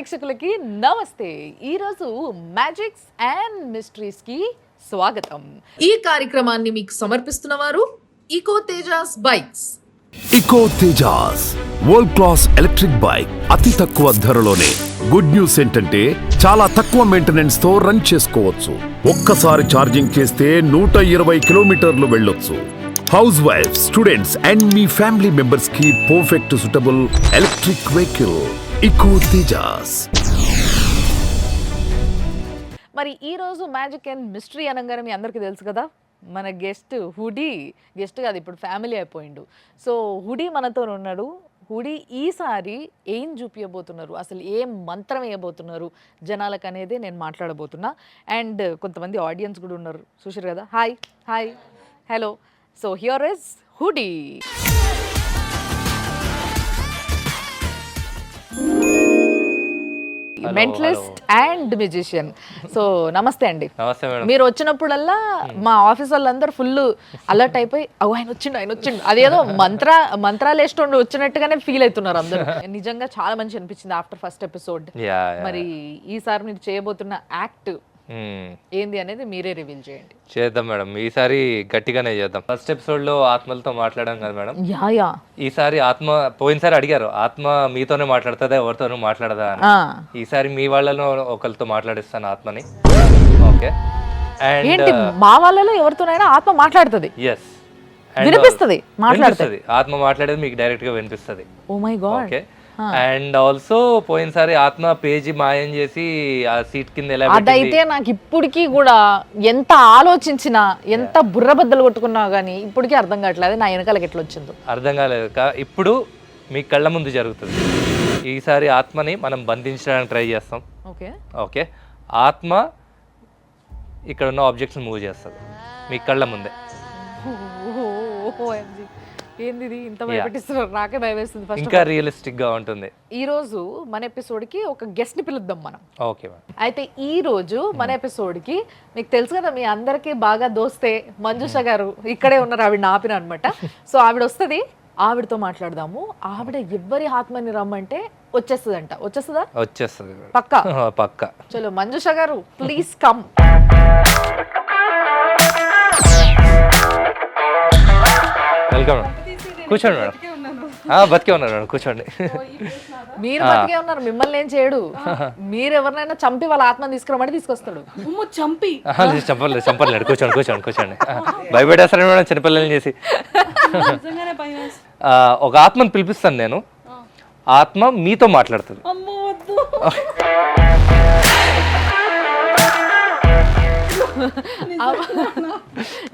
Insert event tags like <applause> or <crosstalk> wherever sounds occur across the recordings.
ప్రేక్షకులకి నమస్తే. ఈరోజు మ్యాజిక్స్ అండ్ మిస్టరీస్కి స్వాగతం. ఈ కార్యక్రమాన్ని మీకు సమర్పిస్తున్న వారు eco Tejas bikes. Eco Tejas world class electric bike అతి తక్కువ ధరలోనే గుడ్ న్యూస్ ఏంటంటే చాలా తక్కువ మెయింటెనెన్స్తో రన్ చేసుకోవచ్చు. ఒక్కసారి ఛార్జింగ్ చేస్తే నూట ఇరవై కిలోమీటర్లు వెళ్ళొచ్చు. హౌస్ వైఫ్ స్టూడెంట్స్ అండ్ మీ ఫ్యామిలీ మెంబర్స్కి perfect suitable electric vehicle eco Tejas మరి ఈ రోజు మ్యాజిక్ అండ్ మిస్టరీ అనగానే మీ అందరికీ తెలుసు కదా? మన గెస్ట్ హుడీ గెస్ట్ కాదు ఇప్పుడు ఫ్యామిలీ అయిపోయిండు. సో హుడీ మనతో ఉన్నాడు. హుడీ ఈసారి ఏం చూపించబోతున్నారు అసలు ఏం మంత్రం వేయబోతున్నారు? జనాలకు అనేది నేను మాట్లాడబోతున్నా. అండ్ కొంతమంది ఆడియన్స్ కూడా ఉన్నారు. చూసారు కదా? Hi hi. Hello. So here is Hoodie. Mentalist and musician so నమస్తే అండి. నమస్తే మేడం. మీరు వచ్చినప్పుడల్లా మా ఆఫీస్ వాళ్ళందరూ ఫుల్ అలర్ట్ అయిపోయి అవు ఆయన వచ్చిండు ఆయన వచ్చిండు. అదేదో మంత్ర మంత్రాలు వేస్తుండు వచ్చినట్టుగానే ఫీల్ అవుతున్నారు అందరూ. నిజంగా చాలా మంచి అనిపించింది ఆఫ్టర్ ఫస్ట్ ఎపిసోడ్ మరి ఈసారి మీరు చేయబోతున్న యాక్ట్ ఏంది అనేది మీరే రివీల్ చేయండి. చేద్దాం మేడం. ఈసారి గట్టిగానే చేద్దాం. ఫస్ట్ ఎపిసోడ్లో ఆత్మలతో మాట్లాడాం కదా మేడం. Yeah yeah. ఈసారి ఆత్మ పోయినసారి అడిగారు ఆత్మ మీతోనే మాట్లాడుతుందా ఎవరితోనూ మాట్లాడదా అని. ఈసారి మీ వాళ్ళలో ఒకరితో మాట్లాడిస్తాను ఆత్మని. ఓకే. అండ్ ఏంటి మా వాళ్ళలో ఎవరితోనైనా ఆత్మ మాట్లాడుతుంది? ఎస్ వినిపిస్తది మాట్లాడితే. ఆత్మ మాట్లాడేది మీకు డైరెక్ట్గా వినిపిస్తుంది. ఓ my God okay and also పోయినసారి ఆత్మ పేజీ మాయం చేసి ఆ సీట్ కింద ఎలా అదైతే నాకు ఇప్పటికీ కూడా ఎంత ఆలోచించినా ఎంత బుర్ర బద్దలు కొట్టుకున్నా కానీ ఇప్పటికీ అర్థం కావట్లేదు నా వెనకాలకి ఎట్లా వచ్చిందో అర్థం కాలేదు ఇప్పుడు మీ కళ్ళ ముందు జరుగుతుంది ఈసారి ఆత్మని మనం బంధించడానికి ట్రై చేస్తాం ఓకే ఓకే ఆత్మ ఇక్కడ ఉన్న ఆబ్జెక్ట్స్ మూవ్ చేస్తుంది మీ కళ్ళ ముందే ఏంది ఇది ఇంత భయపెట్టిస్తున్నారు. నాకే భయం వేస్తుంది ఫస్ట్ ఇంకా రియలిస్టిక్గా ఉంటుంది. ఈ రోజు మన ఎపిసోడ్కి ఒక గెస్ట్ని పిలుద్దాం మనం. ఓకే అయితే ఈ రోజు మన ఎపిసోడ్కి మీకు తెలుసు కదా మీ అందరికీ బాగా దోస్తే మంజుష గారు ఇక్కడే ఉన్నారు ఆవిడ ఆపిన అనమాట సో ఆవిడ వస్తుంది ఆవిడతో మాట్లాడదాము. ఆవిడ ఎవ్వరి ఆత్మని రమ్మంటే వచ్చేస్తుందంట. వచ్చేస్తుందా? వచ్చేస్తుంది. పక్కా? <laughs> పక్క. చలో Manjusha garu please come welcome కూర్చోండి మేడం. ఆ, బతికే ఉన్నారు మేడం కూర్చోండి. <laughs> మీరు బతికే ఉన్నారు మిమ్మల్ని ఏం చేయడు. మీరు ఎవరినైనా చంపి వాళ్ళ ఆత్మని తీసుకురమ్మని తీసుకొస్తాడు. చంపి. చంపలేదు చంపలేదు. కూర్చోండి కూర్చోండి కూర్చోండి. ఆ, భయపెట్టేస్తారా మేడం చిన్నపిల్లల్ని చేసి. ఒక ఆత్మను పిలిపిస్తాను నేను. ఆత్మ మీతో మాట్లాడుతుంది.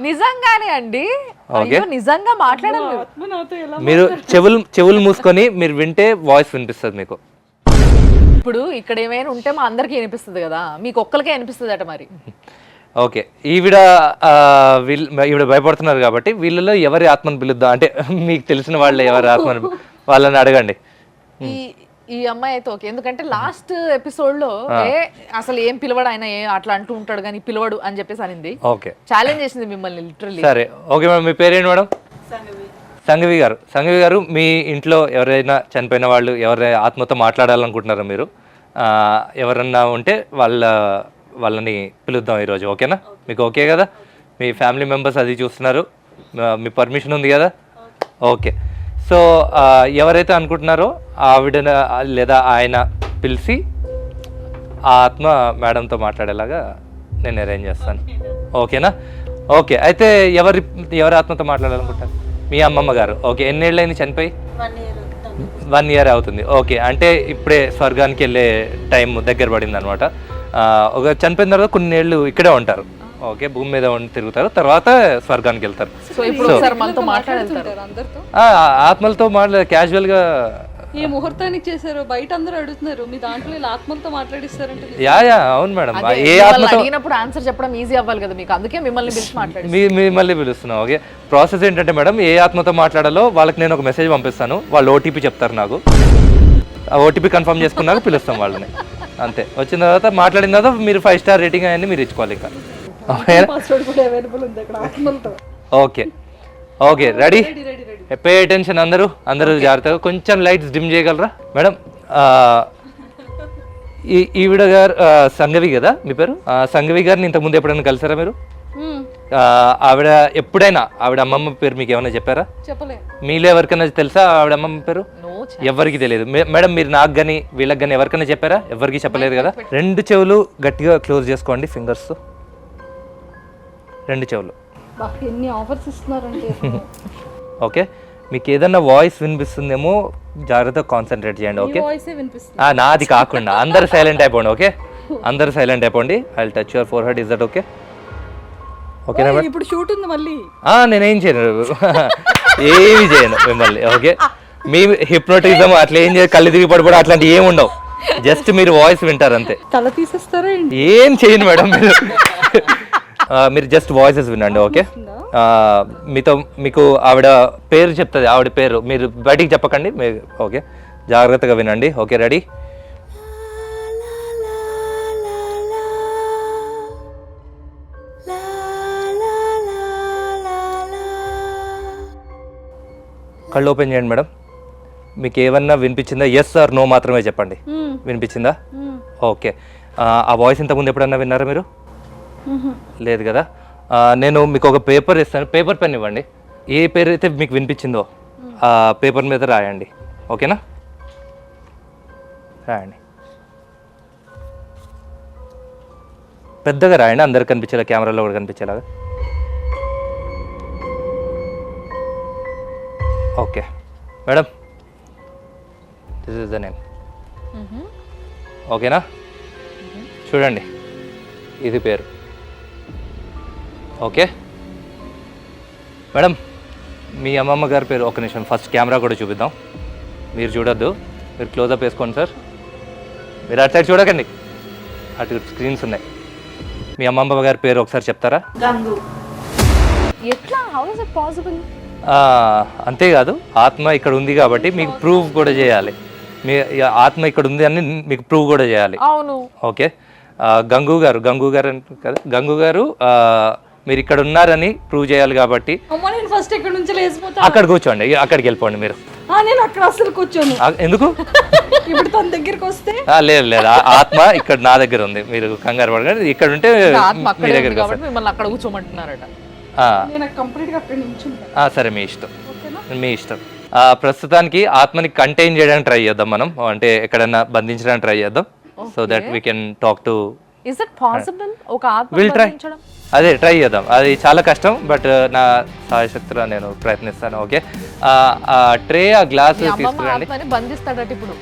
నిజంగానే? అండి. అయ్యో నిజంగా మాట్లాడాలి మీరు. చెవులు చెవులు మూసుకొని మీరు వింటే వాయిస్ వినిపిస్తుంది మీకు. ఇప్పుడు ఇక్కడ ఏమైనా ఉంటే మా అందరికీ వినిపిస్తుంది కదా. మీకు ఒక్కరికే వినిపిస్తుంది అట మరి. ఓకే. ఈవిడ ఆ, వీళ్ళు ఈవిడ భయపడుతున్నారు కాబట్టి వీళ్ళలో ఎవరి ఆత్మను పిలుద్దాం? అంటే <laughs> మీకు తెలిసిన వాళ్ళే ఎవరి ఆత్మను వాళ్ళని అడగండి. ఈ అమ్మాయి అయితే ఓకే. ఎందుకంటే లాస్ట్ ఎపిసోడ్లో ఏ అసలు ఏం పిలవడు ఆయన ఏ అట్లా అంటూ ఉంటాడు కానీ పిలవడు అని చెప్పేసి అనింది. ఓకే. ఛాలెంజ్ చేసింది మిమ్మల్ని లిటరల్లీ సరే. ఓకే మేడం మీ పేరేంటి మేడం? సంఘవి గారు. సంఘవి గారు మీ ఇంట్లో ఎవరైనా చనిపోయిన వాళ్ళు ఎవరైనా ఆత్మతో మాట్లాడాలనుకుంటున్నారా మీరు? ఆ, ఎవరన్నా ఉంటే వాళ్ళ వాళ్ళని పిలుద్దాం ఈరోజు ఓకేనా? మీకు ఓకే కదా? మీ ఫ్యామిలీ మెంబర్స్ అది చూస్తున్నారు. మీ పర్మిషన్ ఉంది కదా? ఓకే. సో ఎవరైతే అనుకుంటున్నారో ఆవిడ లేదా ఆయన పిలిచి ఆ ఆత్మ మేడంతో మాట్లాడేలాగా నేను అరేంజ్ చేస్తాను. ఓకేనా? ఓకే అయితే ఎవరి ఎవరి ఆత్మతో మాట్లాడాలనుకుంటారు మీ అమ్మమ్మ గారు. ఓకే ఎన్నేళ్ళైంది చనిపోయి? వన్ ఇయర్ అవుతుంది. ఓకే అంటే ఇప్పుడే స్వర్గానికి వెళ్ళే టైం దగ్గర పడింది అనమాట ఒక చనిపోయిన తర్వాత కొన్ని ఏళ్ళు ఇక్కడే ఉంటారు. ఓకే భూమి మీద ఉండి తిరుగుతారు. తర్వాత స్వర్గానికి వెళ్తారు. సో ఇప్పుడు ఒకసారి మనతో మాట్లాడతారు. ఉంటారు అందరితో? ఆ, ఆత్మలతో మాట్లా క్యాజువల్గా ఏ ముహూర్తానికి చేశారు బయట అందరూ అడుగుతున్నారు మీ దాంట్లో ఇలా ఆత్మలతో మాట్లాడిస్తారంటే యా యా అవును మేడం. ఏ ఆత్మతో అడిగినప్పుడు ఆన్సర్ చెప్పడం ఈజీ అవ్వాలి కదా మీకు. అందుకే మిమ్మల్ని పిలిచి మాట్లాడి మీ మిమ్మల్ని పిలుస్తున్నాం ఓకే? ప్రాసెస్ ఏంటంటే మేడం ఏ ఆత్మతో మాట్లాడాలో వాళ్ళకి నేను ఒక మెసేజ్ పంపిస్తాను. వాళ్ళు ఓటీపీ చెప్తారు నాకు. ఆ ఓటీపీ కన్ఫర్మ్ చేసుకున్నాక పిలుస్తాం వాళ్ళని. అంతే. వచ్చిన తర్వాత మాట్లాడిన తర్వాత మీరు ఫైవ్ స్టార్ రేటింగ్ అవన్నీ మీరు ఇచ్చుకోవాలి ఇంకా. Okay okay ready pay attention అందరూ అందరూ జాగ్రత్తగా కొంచెం లైట్స్ డిమ్ చేయగలరా? మేడం ఈ ఈవిడ గారు ఆ, సంగవి కదా మీ పేరు? ఆ, సంగవి గారిని ఇంతకుముందు ఎప్పుడైనా కలిసారా మీరు? ఆవిడ ఎప్పుడైనా ఆవిడ అమ్మమ్మ పేరు మీకు ఏమైనా చెప్పారా? మీలో ఎవరికైనా తెలుసా ఆవిడ అమ్మమ్మ పేరు? ఎవరికి తెలియదు. మేడం మీరు నాకు కానీ వీళ్ళకి కానీ ఎవరికైనా చెప్పారా? ఎవరికి చెప్పలేదు కదా? రెండు చెవులు గట్టిగా క్లోజ్ చేసుకోండి ఫింగర్స్ రెండు చెవులు. ఎన్ని ఆఫర్స్ ఇస్తున్నారంటే <laughs> ఓకే? మీకు ఏదన్నా వాయిస్ వినిపిస్తుందేమో జాగ్రత్తగా కాన్సన్ట్రేట్ చేయండి ఓకే? నాది కాకుండా. అందరు సైలెంట్ అయిపోండి ఓకే? అందరు సైలెంట్ అయిపోండి. I touch your forehead is that okay ఓకేనా ఇప్పుడు షూట్ ఉంది మళ్ళీ. ఆ, నేనేం చేయను. ఏమి చేయను మిమ్మల్ని ఓకే? మీ హిప్నోటిజం అట్లా ఏం చేయ కళ్ళు తిరిగి పడిపోవడం అట్లాంటివి ఏమి ఉండవు. జస్ట్ మీరు వాయిస్ వింటారు అంతే. తల తీసేస్తారా ఏం చేయను మేడం మీరు. మీరు జస్ట్ వాయిసెస్ వినండి ఓకే మీతో మీకు ఆవిడ పేరు చెప్తుంది ఆవిడ పేరు. మీరు బయటికి చెప్పకండి మీ- ఓకే జాగ్రత్తగా వినండి ఓకే రెడీ కళ్ళు ఓపెన్ చేయండి మేడం. మీకు ఏమన్నా వినిపించిందా? ఎస్ ఆర్ నో మాత్రమే చెప్పండి. మ్మ్. వినిపించిందా. ఓకే ఆ, ఆ వాయిస్ ఇంతకుముందు ఎప్పుడన్నా విన్నారా మీరు. లేదు కదా? నేను మీకు ఒక పేపర్ ఇస్తాను. పేపర్ పెన్ ఇవ్వండి. ఏ పేరు అయితే మీకు వినిపించిందో ఆ పేపర్ మీద రాయండి. ఓకేనా? రాయండి. పెద్దగా రాయండి. అందరికి కనిపించేలా కెమెరాలో కూడా కనిపించేలాగా. Okay. Madam this is the name ఓకేనా? చూడండి. ఇది పేరు. ఓకే? మేడం మీ అమ్మమ్మ గారి పేరు ఒక నిమిషం. ఫస్ట్ కెమెరా కూడా చూపిద్దాం. మీరు చూడొద్దు. మీరు క్లోజప్ వేసుకోండి సార్ మీరు అటు సైడ్ చూడకండి. అటు స్క్రీన్స్ ఉన్నాయి. మీ అమ్మమ్మ గారి పేరు ఒకసారి చెప్తారా? ఎట్లా? హౌ ఇస్ ఇట్ పాసిబుల్ ఆ, అంతేకాదు ఆత్మ ఇక్కడ ఉంది కాబట్టి మీకు ప్రూవ్ కూడా చేయాలి. మీ ఆత్మ ఇక్కడ ఉంది అని మీకు ప్రూవ్ కూడా చేయాలి. అవును. ఓకే? గంగు గారు గంగు గారు అంటారు కదా? గంగు గారు ఆ, మీరు ఇక్కడ ఉన్నారని ప్రూవ్ చేయాలి కాబట్టి ఫస్ట్ ఇక్కడ నుంచి లేచిపోతా? అక్కడ కూర్చోండి అక్కడికి వెళ్ళిపోండి మీరు. నేను అక్కడ అసలు కూర్చోను. ఎందుకు? <laughs> ఇప్పుడు తన దగ్గరికి వస్తే? లేదు లేదు. ఆత్మ ఇక్కడ నా దగ్గర ఉంది. మీరు కంగారు పడకండి. ఇక్కడ ఉంటే ఆత్మ మీ దగ్గరికి వస్తాను మిమ్మల్ని అక్కడ కూర్చోమంటున్నారట. సరే మీ ఇష్టం. మీ ఇష్టం. ప్రస్తుతానికి ఆత్మని కంటైన్ చేయడానికి ట్రై చేద్దాం మనం. అంటే ఎక్కడన్నా బంధించడానికి ట్రై చేద్దాం. So that we can talk to is it possible ఒక ఆత్మ విల్ ట్రై బంధించడం? అదే ట్రై చేద్దాం. అది చాలా కష్టం బట్ నా సాయశక్తిలో నేను ప్రయత్నిస్తాను ఓకే ఆ ట్రే ఆ గ్లాస్ తీసుకురండి. బంధిస్తాడట ఇప్పుడు.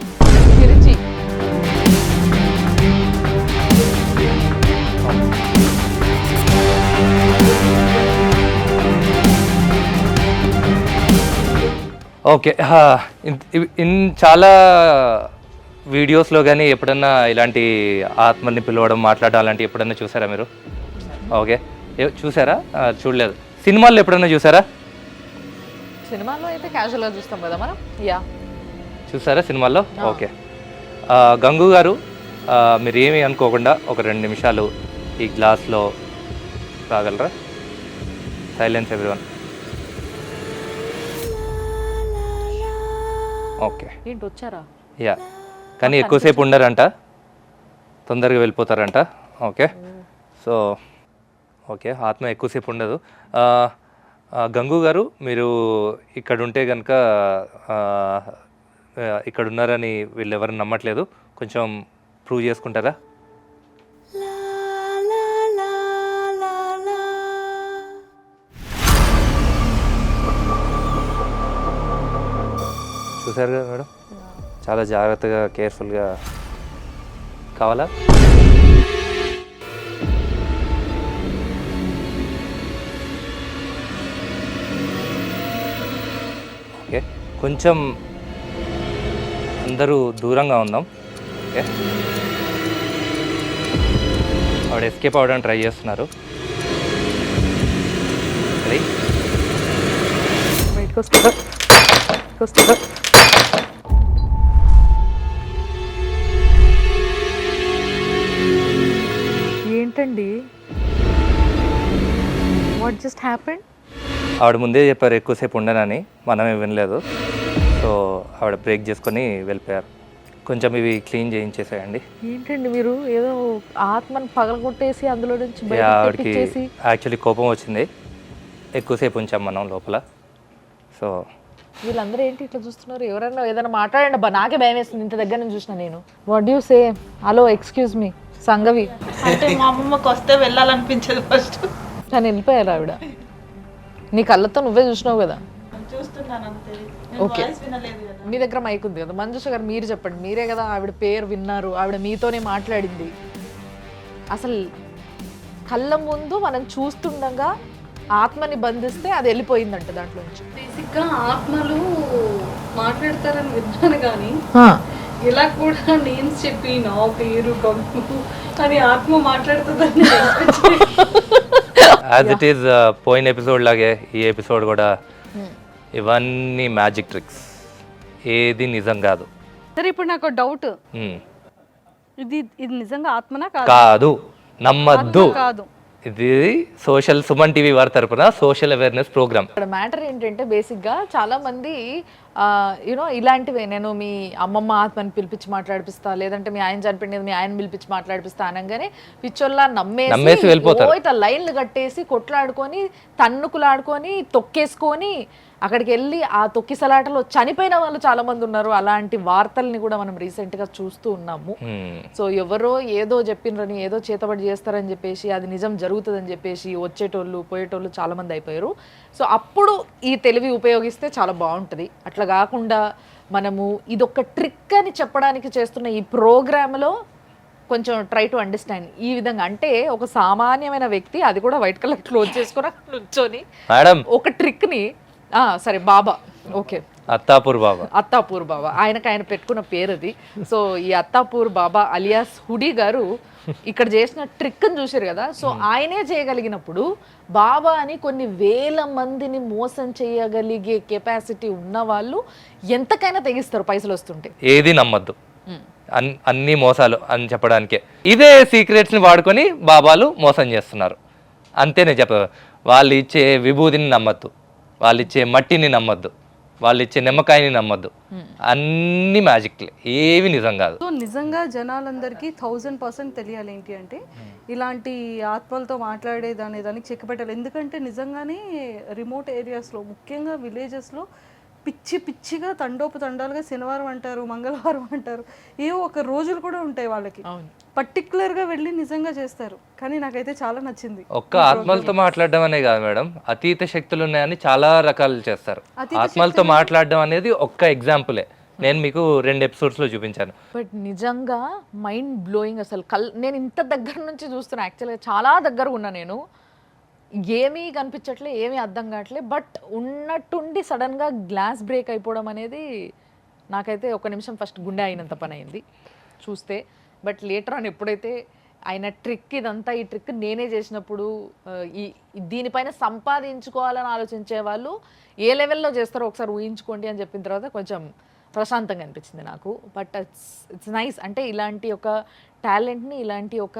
ఓకే హా, ఇన్- చాలా వీడియోస్లో కానీ ఎప్పుడన్నా ఇలాంటి ఆత్మల్ని పిలవడం మాట్లాడడం అలాంటివి ఎప్పుడన్నా చూసారా మీరు? ఓకే. చూసారా? చూడలేదు. సినిమాల్లో ఎప్పుడన్నా చూసారా? సినిమాలో అయితే క్యాజువల్గా చూస్తాం కదా మనం? యా చూసారా సినిమాల్లో? ఓకే. గంగు గారు మీరు ఏమీ అనుకోకుండా ఒక రెండు నిమిషాలు ఈ గ్లాస్లో రాగలరా సైలెన్స్ ఎవ్రీవన్ ఓకే. ఏంటి వచ్చారా యా కానీ ఎక్కువసేపు ఉండరంట. తొందరగా వెళ్ళిపోతారంట. ఓకే. సో ఓకే ఆత్మ ఎక్కువసేపు ఉండదు. గంగు గారు మీరు ఇక్కడ ఉంటే కనుక ఇక్కడ ఉన్నారని వీళ్ళు ఎవరు నమ్మట్లేదు. కొంచెం ప్రూవ్ చేసుకుంటారా? చూసారు కదా మేడం? చాలా జాగ్రత్తగా కేర్ఫుల్గా కావాలా? కొంచెం అందరూ దూరంగా ఉందాం. ఓకే. ఆవిడ ఎస్కేప్ అవ్వడానికి ట్రై చేస్తున్నారు. బయటకు వస్తుందా ఏంటండి? వాట్ జస్ట్ హ్యాపెండ్ ఆవిడ ముందే చెప్పారు ఎక్కువసేపు ఉండనని మనమే వినలేదు. సో ఆవిడ బ్రేక్ చేసుకొని వెళ్ళిపోయారు. కొంచెం ఇవి క్లీన్ చేయించేసేయండి. ఏంటండి మీరు? ఏదో ఆత్మని పగలగొట్టేసి అందులో నుంచి ఆవిడకి యాక్చువల్లీ కోపం వచ్చింది. ఎక్కువసేపు ఉంచాం మనం లోపల. సో వీళ్ళందరూ ఏంటి ఇట్లా చూస్తున్నారు? ఎవరైనా ఏదైనా మాట్లాడండి అబ్బా నాకే భయం వేస్తుంది ఇంత దగ్గర నుంచి చూసిన నేను. What you say hello excuse me Sangavi. అంటే మా అమ్మమ్మకి వస్తే వెళ్ళాలనిపించదు ఫస్ట్ కానీ వెళ్ళిపోయారు ఆవిడ. నీ కళ్ళతో నువ్వే చూసినావు కదా? ఓకే. మీ దగ్గర మైక్ ఉంది కదా. మంజుష గారు మీరు చెప్పండి. మీరే కదా ఆవిడ పేరు విన్నారు. ఆవిడ మీతోనే మాట్లాడింది. అసలు కళ్ళ ముందు మనం చూస్తుండగా ఆత్మని బంధిస్తే అది వెళ్ళిపోయిందంట దాంట్లో నుంచి. బేసిక్గా ఆత్మలు మాట్లాడతారని విన్నాను కానీ ఇలా కూడా నేమ్స్ చెప్పి నా పేరు గంగు అని ఆత్మ మాట్లాడుతుందని <laughs> యాజ్ ఇట్ ఈస్ పోయిన ఎపిసోడ్ లాగే ఈ ఎపిసోడ్ కూడా ఇవన్నీ మ్యాజిక్ ట్రిక్స్ ఏది నిజం కాదు. సరే ఇప్పుడు నాకు డౌట్ Hmm. ఇది ఇది నిజంగా ఆత్మనా కాదు? కాదు. నమ్మద్దు. కాదు. ఇది సోషల్ సుమన్ టీవీ వారి తరపున సోషల్ అవేర్నెస్ ప్రోగ్రామ్ ఇక్కడ మ్యాటర్ ఏంటంటే బేసిక్గా చాలా మంది యూనో ఇలాంటివే నేను మీ అమ్మమ్మ ఆత్మని పిలిపించి మాట్లాడిపిస్తా లేదంటే మీ ఆయన చనిపోయినది మీ ఆయన పిలిపించి మాట్లాడిపిస్తా అనగానే పిచ్చోల్లా నమ్మేసి వెళ్ళిపోతారు. ఇట్లా లైన్లు కట్టేసి కొట్లాడుకొని తన్నుకులాడుకొని తొక్కేసుకొని అక్కడికి వెళ్ళి ఆ తొక్కిసలాటలో చనిపోయిన వాళ్ళు చాలా మంది ఉన్నారు. అలాంటి వార్తల్ని కూడా మనం recent గా చూస్తూ ఉన్నాము. సో ఎవరో ఏదో చెప్పినరని ఏదో చేతబడి చేస్తారని చెప్పేసి అది నిజం జరుగుతుందని చెప్పేసి వచ్చేటోళ్ళు పోయేటోళ్ళు చాలా మంది అయిపోయారు. సో అప్పుడు ఈ తెలివి ఉపయోగిస్తే చాలా బాగుంటుంది. అట్లా కాకుండా మనము ఇదొక ట్రిక్ అని చెప్పడానికి చేస్తున్న ఈ ప్రోగ్రామ్లో కొంచెం ట్రై టు అండర్స్టాండ్. ఈ విధంగా అంటే ఒక సామాన్యమైన వ్యక్తి అది కూడా వైట్ కలర్ క్లోజ్ చేసుకొని నుంచొని ఒక ట్రిక్ని సరే బాబా. ఓకే. అత్తాపూర్ బాబా. అత్తాపూర్ బాబా. ఆయనకు ఆయన పెట్టుకున్న పేరు అది సో ఈ అత్తాపూర్ బాబా అలియాస్ హుడీ గారు ఇక్కడ చేసిన ట్రిక్ చూసారు కదా. సో ఆయనే చేయగలిగినప్పుడు బాబా అని కొన్ని వేల మందిని మోసం చేయగలిగే కెపాసిటీ ఉన్న వాళ్ళు ఎంతకైనా తెగిస్తారు పైసలు వస్తుంటే. ఏది నమ్మద్దు. అన్- అన్ని మోసాలు అని చెప్పడానికే. ఇదే సీక్రెట్స్ని వాడుకొని బాబాలు మోసం చేస్తున్నారు. అంతే నేను చెప్ప వాళ్ళు ఇచ్చే విభూతిని నమ్మద్దు. వాళ్ళు ఇచ్చే మట్టిని నమ్మద్దు. వాళ్ళు ఇచ్చే నిమ్మకాయని నమ్మద్దు. అన్ని మ్యాజిక్లే. ఏవి నిజం కాదు. సో నిజంగా జనాలందరికీ థౌజండ్ పర్సెంట్ తెలియాలి ఏంటి అంటే ఇలాంటి ఆత్మలతో మాట్లాడేది అనే దానికి చెక్ పెట్టాలి. ఎందుకంటే నిజంగానే రిమోట్ ఏరియాస్లో ముఖ్యంగా విలేజెస్లో పిచ్చి పిచ్చిగా తండోపు తండాలుగా శనివారం అంటారు మంగళవారం అంటారు. ఏవో ఒక రోజులు కూడా ఉంటాయి వాళ్ళకి. అవును. పర్టికులర్గా వెళ్ళి నిజంగా చేస్తారు. కానీ నాకైతే చాలా నచ్చింది ఒక్క ఆత్మలతో మాట్లాడడం అనే కాదు మేడం. అతీత శక్తులు ఉన్నాయని చాలా రకాలు చేస్తారు. ఆత్మలతో మాట్లాడడం అనేది ఒక్క ఎగ్జాంపులే నేను మీకు రెండు episodes లో చూపించాను. బట్ నిజంగా మైండ్ బ్లోయింగ్ అసలు. కల్ నేను ఇంత దగ్గర నుంచి చూస్తున్నా. యాక్చువల్గా చాలా దగ్గర ఉన్నా నేను. ఏమీ కనిపించట్లే ఏమీ అర్థం కావట్లే బట్ ఉన్నట్టుండి సడన్గా గ్లాస్ బ్రేక్ అయిపోవడం అనేది నాకైతే ఒక నిమిషం ఫస్ట్ గుండె అయినంత పని అయింది. చూస్తే బట్ లేటర్ ఆన్ ఎప్పుడైతే ఆయన ట్రిక్ ఇదంతా ఈ ట్రిక్ నేనే చేసినప్పుడు ఈ ఈ దీనిపైన సంపాదించుకోవాలని ఆలోచించే వాళ్ళు ఏ లెవెల్లో చేస్తారో ఒకసారి ఊహించుకోండి అని చెప్పిన తర్వాత కొంచెం ప్రశాంతంగా అనిపించింది నాకు. But it's it's nice. అంటే ఇలాంటి ఒక టాలెంట్ని ఇలాంటి ఒక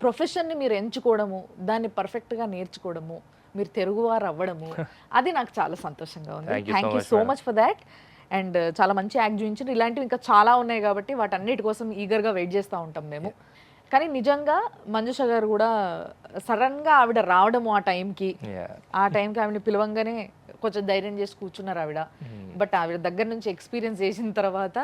ప్రొఫెషన్ని మీరు ఎంచుకోవడము దాన్ని పర్ఫెక్ట్గా నేర్చుకోవడము మీరు తెలుగువారు అవ్వడము <laughs> అది నాకు చాలా సంతోషంగా ఉంది. Thank you so. Much for that and చాలా మంచి యాక్ట్ చూపించారు ఇలాంటివి ఇంకా చాలా ఉన్నాయి కాబట్టి వాటన్నిటి కోసం ఈగర్గా వెయిట్ చేస్తూ ఉంటాం మేము. కానీ నిజంగా మంజుష గారు కూడా సడన్గా ఆవిడ రావడము ఆ టైంకి. ఆ టైంకి ఆవిడని పిలవంగానే కొంచెం ధైర్యం చేసి కూర్చున్నారు ఆవిడ. బట్ ఆవిడ దగ్గర నుంచి ఎక్స్పీరియన్స్ చేసిన తర్వాత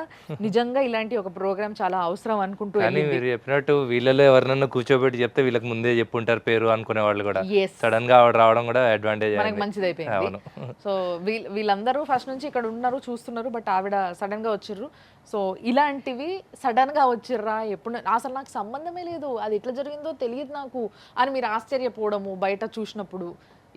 నిజంగా ఇలాంటి ఒక ప్రోగ్రామ్ చాలా అవసరం అనుకుంటూ. మీరు చెప్పినట్టు వీళ్ళలో ఎవరినన్నా కూర్చోబెట్టి చెప్తే వీళ్ళకి ముందే చెప్పుంటారు పేరు అనుకునే వాళ్ళు కూడా. సడన్గా ఆవిడ రావడం కూడా అడ్వాంటేజ్ మనకి మంచిది అయిపోయింది సో వీళ్ళ వీళ్ళందరూ ఫస్ట్ నుంచి ఇక్కడ ఉన్నారు చూస్తున్నారు బట్ ఆవిడ సడన్గా వచ్చిర్రు. సో ఇలాంటివి సడన్గా వచ్చిర్రా? ఎప్పుడు అసలు నాకు సంబంధమే లేదు. అది ఎట్లా జరిగిందో తెలియదు నాకు అని మీరు ఆశ్చర్యపోవడము బయట చూసినప్పుడు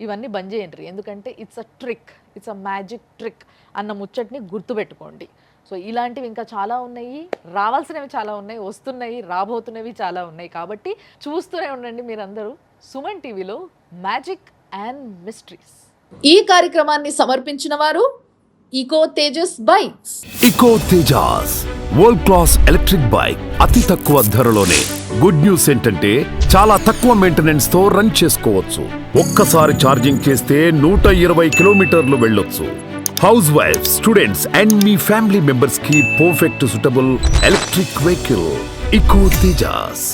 ఇవన్నీ బంద్ చేయండి ఎందుకంటే it's a trick it's a magic trick అన్న ముచ్చట్ని గుర్తుపెట్టుకోండి. సో ఇలాంటివి ఇంకా చాలా ఉన్నాయి రావాల్సినవి చాలా ఉన్నాయి వస్తున్నాయి రాబోతున్నవి చాలా ఉన్నాయి. కాబట్టి చూస్తూనే ఉండండి మీరందరూ సుమన్ టీవీలో మ్యాజిక్ అండ్ మిస్టరీస్ ఈ కార్యక్రమాన్ని సమర్పించిన వారు eco Tejas bikes eco Tejas world class electric bike అతి తక్కువ ధరలోనే గుడ్ న్యూస్ ఏంటంటే చాలా తక్కువ మెయింటెనెన్స్తో రన్ చేసుకోవచ్చు. ఒక్కసారి ఛార్జింగ్ చేస్తే నూట ఇరవై కిలోమీటర్లు వెళ్ళొచ్చు. హౌస్ వైఫ్ స్టూడెంట్స్ అండ్ మీ ఫ్యామిలీ మెంబర్స్కి perfect suitable electric vehicle eco Tejas